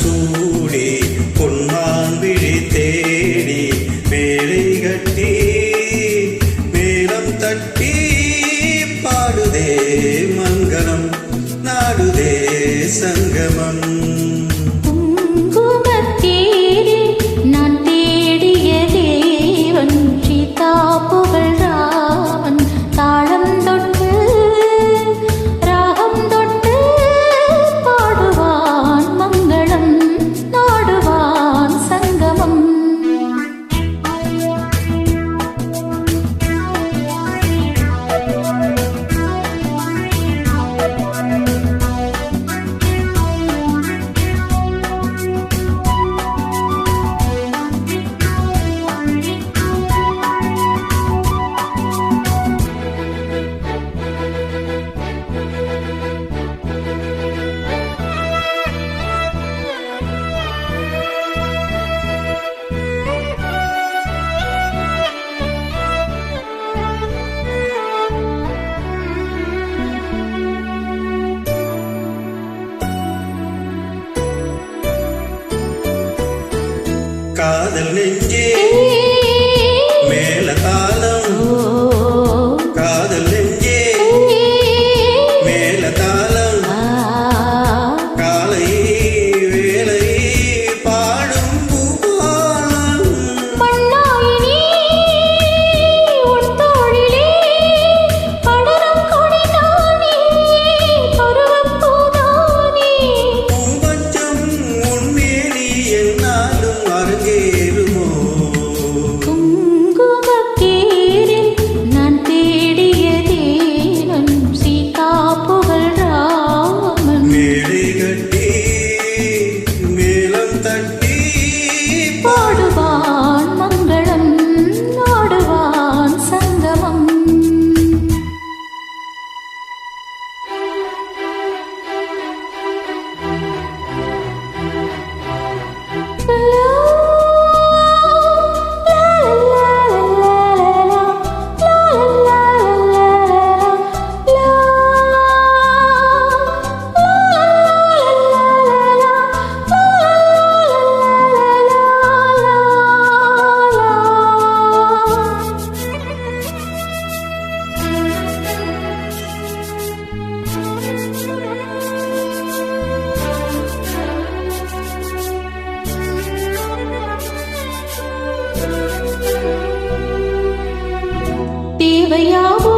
சூடி பொன்மான் விழி தேடி மேலை கட்டி மேலம் தட்டி பாடுதே மங்களம் நாடுதே சங்கமம். காதல் நெஞ்சே. தேவையாவோ?